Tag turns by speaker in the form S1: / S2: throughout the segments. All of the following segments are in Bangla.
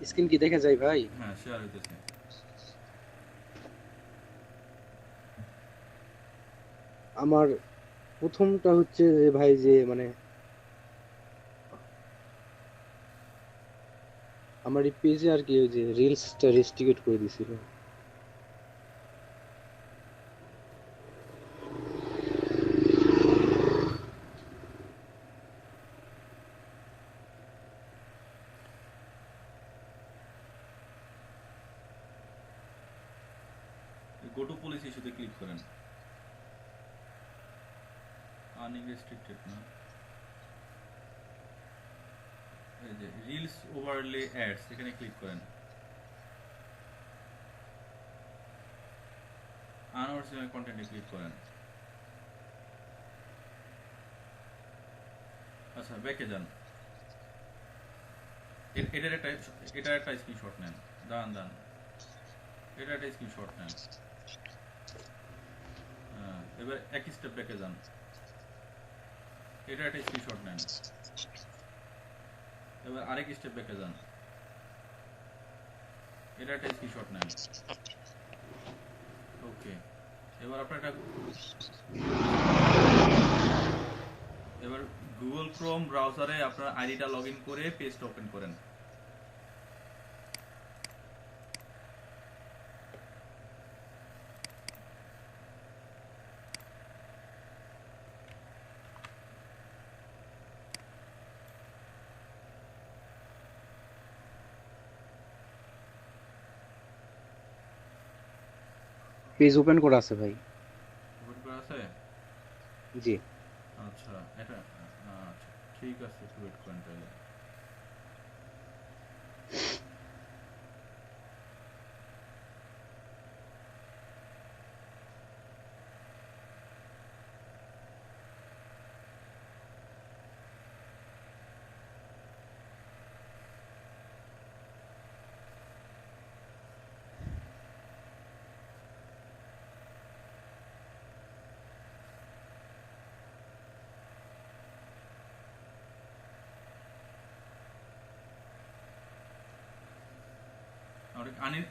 S1: স্ক্রিন কি দেখা যায় ভাই?
S2: হ্যাঁ শেয়ার হইতেছে।
S1: আমার প্রথমটা হচ্ছে যে ভাই যে মানে আমার এই পেজে আর কি ওই যে রিলস রিলসটা রেস্ট্রিকেট করে দিছিল।
S2: গো টু পুলিশ ইস্যুতে ক্লিক করেন। আনরেস্ট্রিক্টেড না? এই যে রিলস ওভারলে অ্যাডস এখানে ক্লিক করেন। আনঅরিজিনাল কন্টেন্টে ক্লিক করেন। আচ্ছা ব্যাকে যান। এটার একটা এটার একটা স্ক্রিনশট নেন। দাঁড়ান দাঁড়ান। এটা একটা স্ক্রিনশট হ্যাঁ, এবার এক স্টেপ ব্যাকে যান। এটা একটা স্ক্রিনশট নেন। এবার আরেক স্টেপ ব্যাকে যান। এটা একটা স্ক্রিনশট নেন। ওকে এবার আপনার একটা এবার গুগল ক্রোম ব্রাউজারে আপনার আইডিটা লগ করে পেজটা ওপেন করেন।
S1: পেজ ওপেন করা আছে ভাই।
S2: ওপেন করা আছে?
S1: জি।
S2: আচ্ছা এটা আচ্ছা ঠিক আছে একটু ওয়েট করেন তাহলে।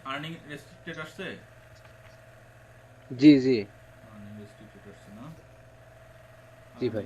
S2: আর্নিং রেস্ট্রিক্টেড আসছে?
S1: জি জি।
S2: আর্নিং রেস্ট্রিক্টেড আসছে না?
S1: জি ভাই।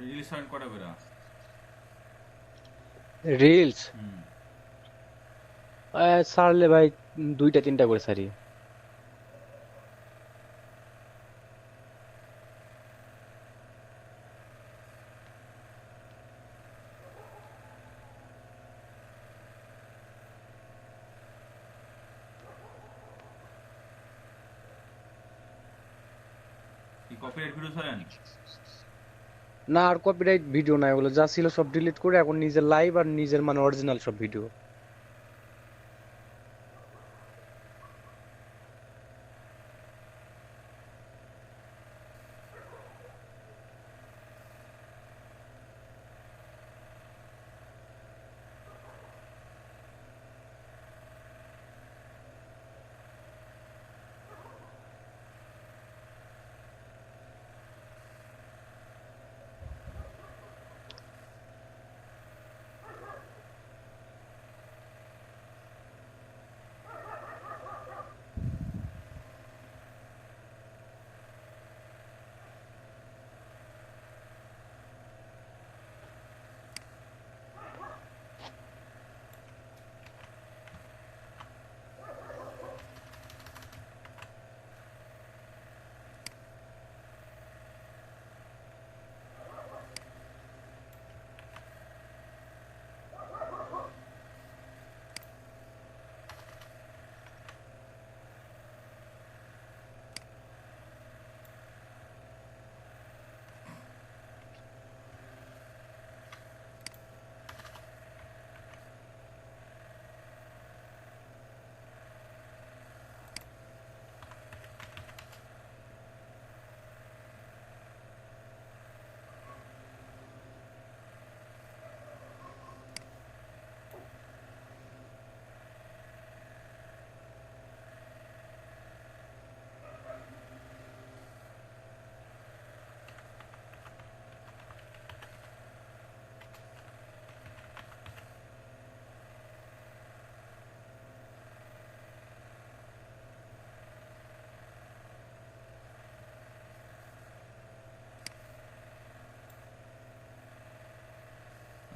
S2: আপনি রিলিজ কটা করে
S1: রিলস ছাড়লে ভাই দুইটা তিনটা করে
S2: কি কপিরাইট ভিডিও ছাড়েন?
S1: না আর কপিরাইট ভিডিও নাই ওগুলো যা ছিল সব ডিলিট করে এখন নিজের লাইভ আর নিজের মানে অরিজিনাল সব ভিডিও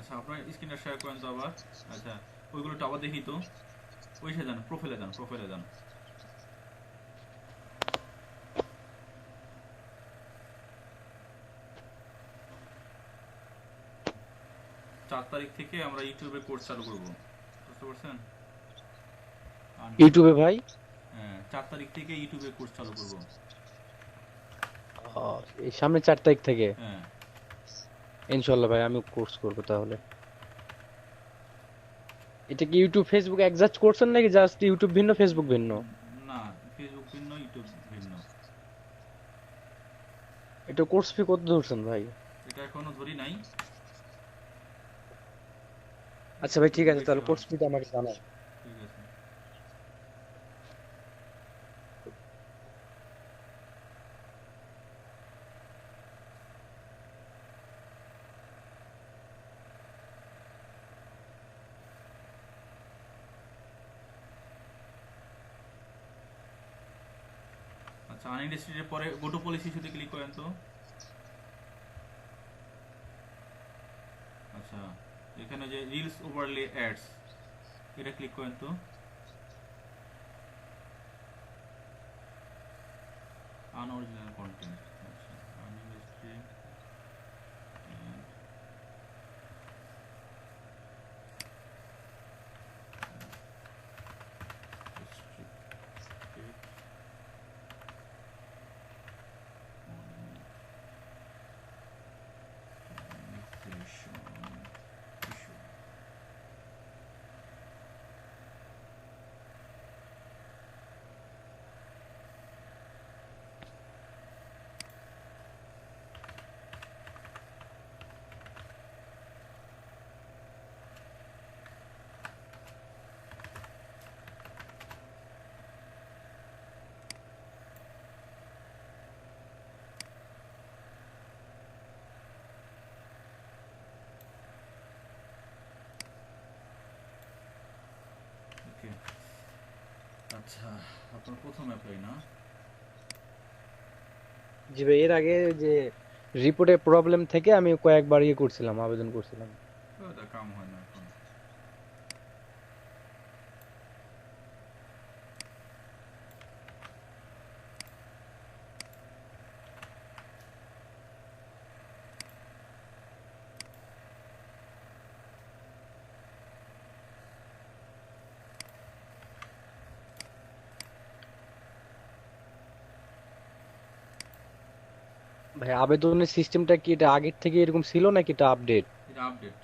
S2: আচ্ছা আপনার স্ক্রিনটা শেয়ার করেন তো আবার। আচ্ছা ওইগুলো একটু আবার দেখি তো। ওই সে যান প্রোফাইলে যান প্রোফাইলে যান। চার তারিখ থেকে আমরা ইউটিউবে কোর্স চালু করব। বুঝতে পারছেন?
S1: ইউটিউবে ভাই?
S2: হ্যাঁ চার তারিখ থেকে ইউটিউবে কোর্স চালু করব।
S1: সামনে চার তারিখ থেকে?
S2: হ্যাঁ।
S1: ইনশাল্লাহ ভাই আমি কোর্স করব তাহলে। এটা কি ইউটিউব ফেসবুক একজাস্ট করছেন নাকি জাস্ট ইউটিউব ভিন্ন ফেসবুক ভিন্ন?
S2: না ফেসবুক ভিন্ন ইউটিউব ভিন্ন।
S1: এটা কোর্স ফি কত ধরছেন ভাই?
S2: এটা এখনও ধরি নাই।
S1: আচ্ছা ভাই ঠিক আছে তাহলে কোর্স ফিটা আমাকে জানাও
S2: ঠিক আছে আচ্ছা আনইন্ডাস্ট্রিটের পরে গো টু পলিসি শুধু ক্লিক করেন তো। আচ্ছা এখানে যে রিলস ওভারলে অ্যাডস এটা ক্লিক করেন তো। আনঅরিজিনাল কন্টেন্ট আচ্ছা আনইন্ডাস্ট্রি ওকে আচ্ছা আপনার প্রথম অ্যাপ্লাই না?
S1: জি ভাই এর আগে যে রিপোর্টে প্রবলেম থেকে আমি কয়েকবার ইয়ে করছিলাম আবেদন করছিলাম।
S2: ওটা কাম হয় না এখন
S1: ভাই, আবেদনের সিস্টেমটা কি এটা আগের থেকে এরকম ছিল নাকি এটা আপডেট
S2: এটা আপডেট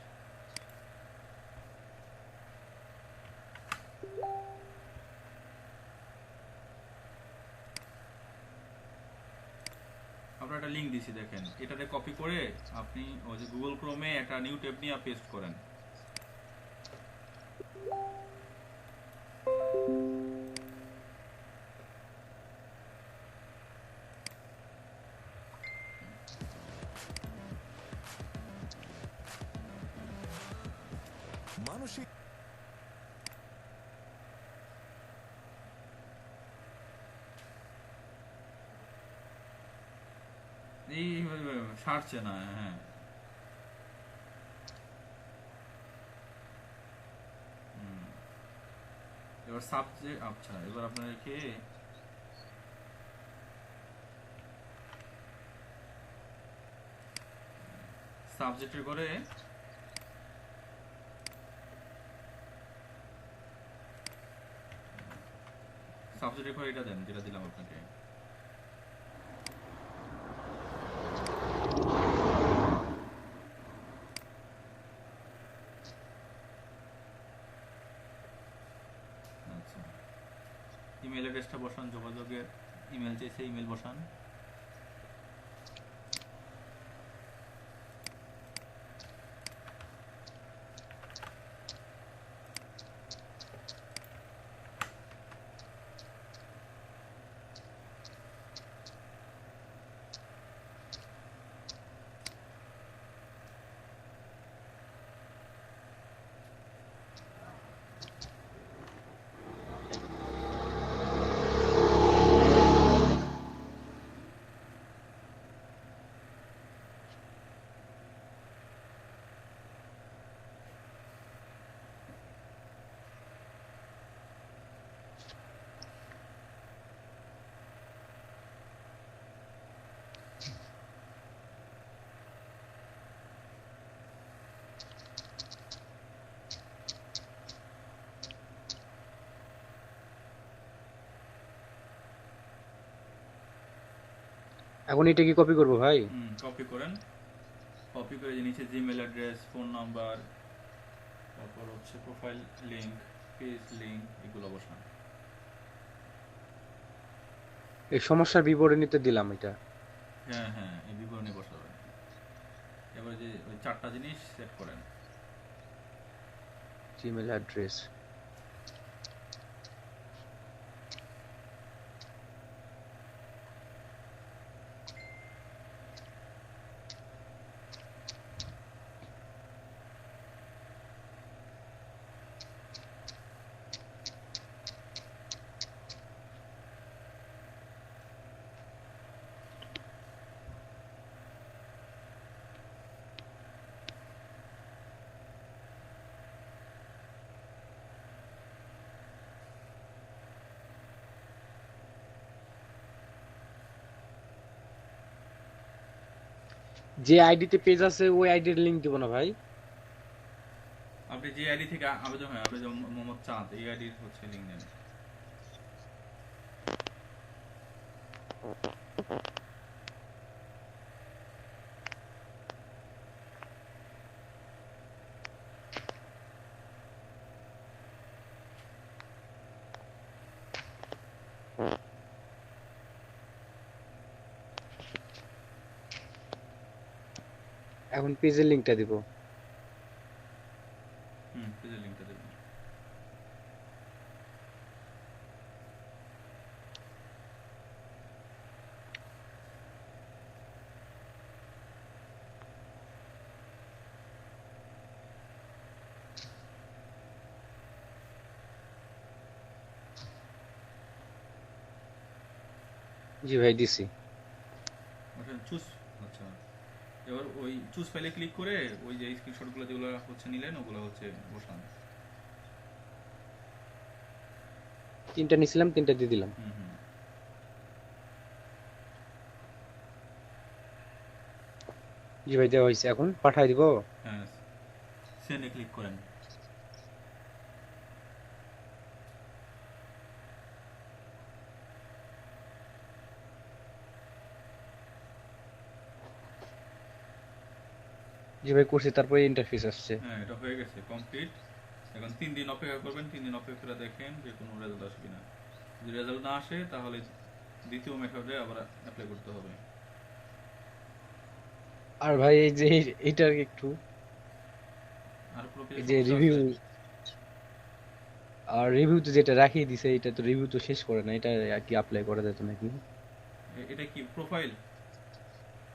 S2: আপনার একটা লিংক দিছি, দেখেন। এটাতে কপি করে আপনি ওই যে গুগল ক্রোমে একটা নিউ ট্যাব নিয়ে পেস্ট করেন।
S3: মানসিক
S2: সারছে না হ্যাঁ এবার সাবজেক্ট আচ্ছা এবার আপনাকে সাবজেক্টের করে সাবজেক্টের করে এটা দেন, যেটা দিলাম আপনাকে। আচ্ছা। ইমেল অ্যাড্রেসটা বসান, যোগাযোগের ইমেল চাইছে ইমেল বসান।
S1: এখন এটা কি কপি করব ভাই?
S2: কপি করেন। কপি করে যে নিচে জিমেল অ্যাড্রেস ফোন নাম্বার তারপর হচ্ছে প্রোফাইল লিংক পেজ লিংক এগুলো বসান।
S1: এই সমস্যার বিবরণীতে দিলাম এটা।
S2: হ্যাঁ হ্যাঁ এই বিবরণী বসাবেন। এবার যে ওই চারটা জিনিস সেট করেন।
S1: জিমেল অ্যাড্রেস যে আইডিতে পেজ আছে, ওই আইডির লিংক দিব না ভাই।
S2: আপনি যে আইডি থেকে আবেদন হয়, আপনি যেমন মোহাম্মদ চাঁদ, এই আইডির হচ্ছে লিঙ্ক দেন
S1: এখন পেজের লিংকটা দিব।
S2: হুম পেজের
S1: জি ভাই দিছি।
S2: চুজ এবার ওই চুজ ফাইলে ক্লিক করে ওই যে স্ক্রিনশটগুলো যেগুলো হচ্ছে নিলেন ওগুলো হচ্ছে বসান।
S1: তিনটা নিছিলাম তিনটা দিয়ে দিলাম। জি ভাই দেওয়া হয়েছে এখন। পাঠাই দিব।
S2: হ্যাঁ সেন্ডে ক্লিক করেন।
S1: জি ভাই করছি তারপরে ইন্টারফেস আসছে।
S2: হ্যাঁ এটা হয়ে গেছে কমপ্লিট এখন তিন দিন অপেক্ষা করবেন তিন দিন অপেক্ষা করে দেখেন যে কোনো রেজাল্ট আসবে না যদি রেজাল্ট না আসে তাহলে দ্বিতীয় মেথডে আবার অ্যাপ্লাই করতে হবে।
S1: আর ভাই এই যে এইটার একটু।
S2: আর
S1: এই যে রিভিউ আর রিভিউ তো যেটা রাখিয়ে দিছে এটা তো রিভিউ তো শেষ করে না এটা আর কি অ্যাপ্লাই করা যেত নাকি?
S2: এটা কি প্রোফাইল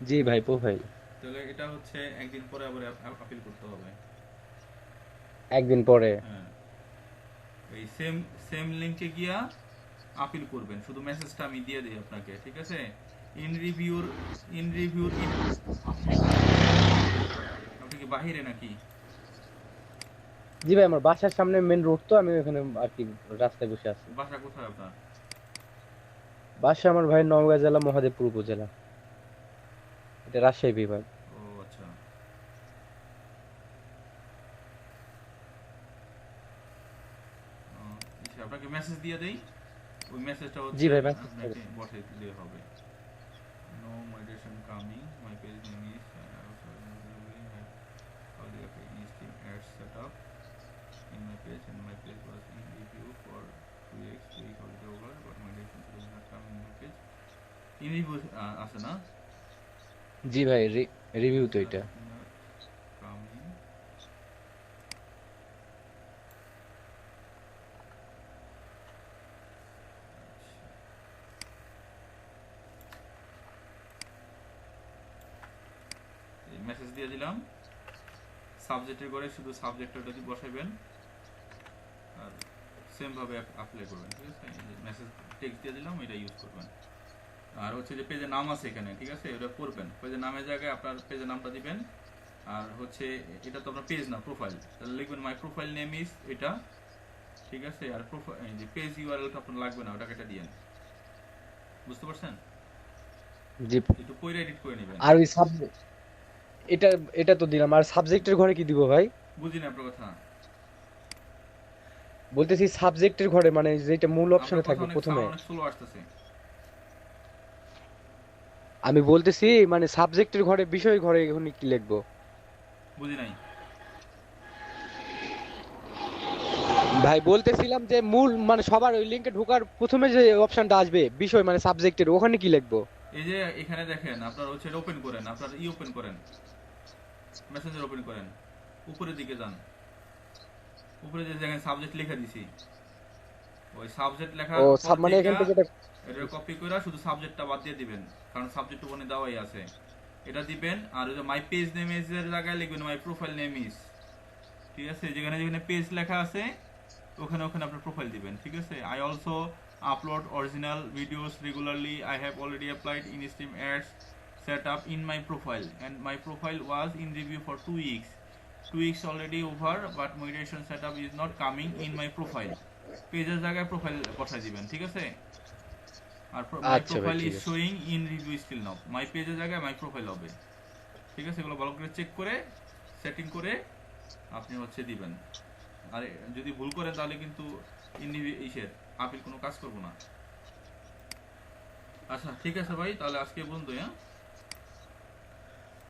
S1: জি ভাই প্রোফাইল
S2: তাহলে এটা হচ্ছে একদিন পরে আবার আপিল করতে হবে।
S1: একদিন পরে?
S2: হ্যাঁ। এই সেম সেম লিংকে গিয়া আপিল করবেন। শুধু মেসেজটা আমি দিয়ে দিই আপনাকে ঠিক আছে? ইন রিভিউর ইন রিভিউর আপনি কি বাহিরে নাকি?
S1: জি ভাই আমার বাসার সামনে মেন রোড তো আমি ওখানে আর কি রাস্তায় বসে আছি।
S2: বাসা কোথায় আপনার?
S1: বাসা আমার ভাই নওগাঁ জেলা মহাদেবপুর উপজেলা। এটা রাজশাহী বিভাগ
S2: ও আচ্ছা ও, আচ্ছা, আপনাকে মেসেজ দিয়ে দেই? ওই মেসেজটা
S1: জি ভাই মেসেজ
S2: থেকে বসে দিলে হবে। No migration coming my page name is how do you ad set up in my page and my page was in review for 2x 3 call over but migration too is not coming my আছে না?
S1: জি ভাই রিভিউ তো এটা।
S2: সাবজেক্টের করে শুধু সাবজেক্টটা যদি বসাবেন আর সেম ভাবে অ্যাপ্লাই করবেন ঠিক আছে? মেসেজ টেক্সট দিয়ে দিলাম এটা ইউজ করবেন। আর হচ্ছে যে পেজের নাম আছে এখানে ঠিক আছে? এটা করবেন। পেজের নামের জায়গায় আপনার পেজের নামটা দিবেন। আর হচ্ছে এটা তো আপনার পেজ না প্রোফাইল তাহলে লিখবেন মাই প্রোফাইল নেম ইজ এটা। ঠিক আছে? আর প্রোফাইল যে পেজ ইউআরএলটা আপনার লাগবে না ওটাকে এটা দিয়েন বুঝতে পারছেন?
S1: জি।
S2: একটু পয়রা এডিট করে নেবেন।
S1: আর ওই সাবজেক্ট এটা এটা তো দিলাম। আর সাবজেক্টের ঘরে কি দিব ভাই?
S2: বুঝি না আপনার কথা।
S1: বলতেছি সাবজেক্টের ঘরে মানে যেটা মূল অপশনে থাকবে প্রথমে। আমি বলতেছি মানে সাবজেক্টের ঘরে বিষয় ঘরে এখন কি লিখব?
S2: বুঝি নাই।
S1: ভাই বলতেছিলাম যে মূল মানে সবার ওই লিংকে ঢোকার প্রথমে যে অপশনটা আসবে বিষয় মানে সাবজেক্টের ওখানে কি লিখব?
S2: এই যে এখানে দেখেন আপনার হচ্ছে ওপেন করেন আপনার ই ওপেন করেন। মেসেঞ্জার ওপেন করেন। উপরের দিকে যান। উপরে যে জায়গায় সাবজেক্ট লিখে দিছি ওই সাবজেক্ট লেখা
S1: ও সাব মানে এখান থেকে এটা-
S2: কপি করে শুধু সাবজেক্টটা বাদ দিয়ে দিবেন। কারণ সাবজেক্ট ওখানে দেওয়াই আছে। এটা দিবেন আর ওই যে মাই পেজ নেম ইজ এর জায়গায় লিখবেন মাই প্রোফাইল নেম ইজ ঠিক আছে? যেখানে যেখানে পেজ লেখা আছে ওখানে ওখানে আপনার প্রোফাইল দিবেন। ঠিক আছে? I also upload original videos regularly I have already applied in stream ads set up in my profile. And my profile was in review for two weeks. Two weeks already over but moderation setup is not coming in my profile. পেজের জায়গায় প্রোফাইল পাঠিয়ে দিবেন ঠিক আছে? আর my profile is. Showing in review still now my পেজের জায়গায় মাই প্রোফাইল হবে। ঠিক আছে? এগুলো ভালো করে চেক করে সেটিং করে আপনি হচ্ছে দিবেন। আর যদি ভুল করেন তাহলে কিন্তু ইসের আপিল কোনো কাজ করব না। আচ্ছা ঠিক আছে ভাই তাহলে আজকে বন্ধু হ্যাঁ?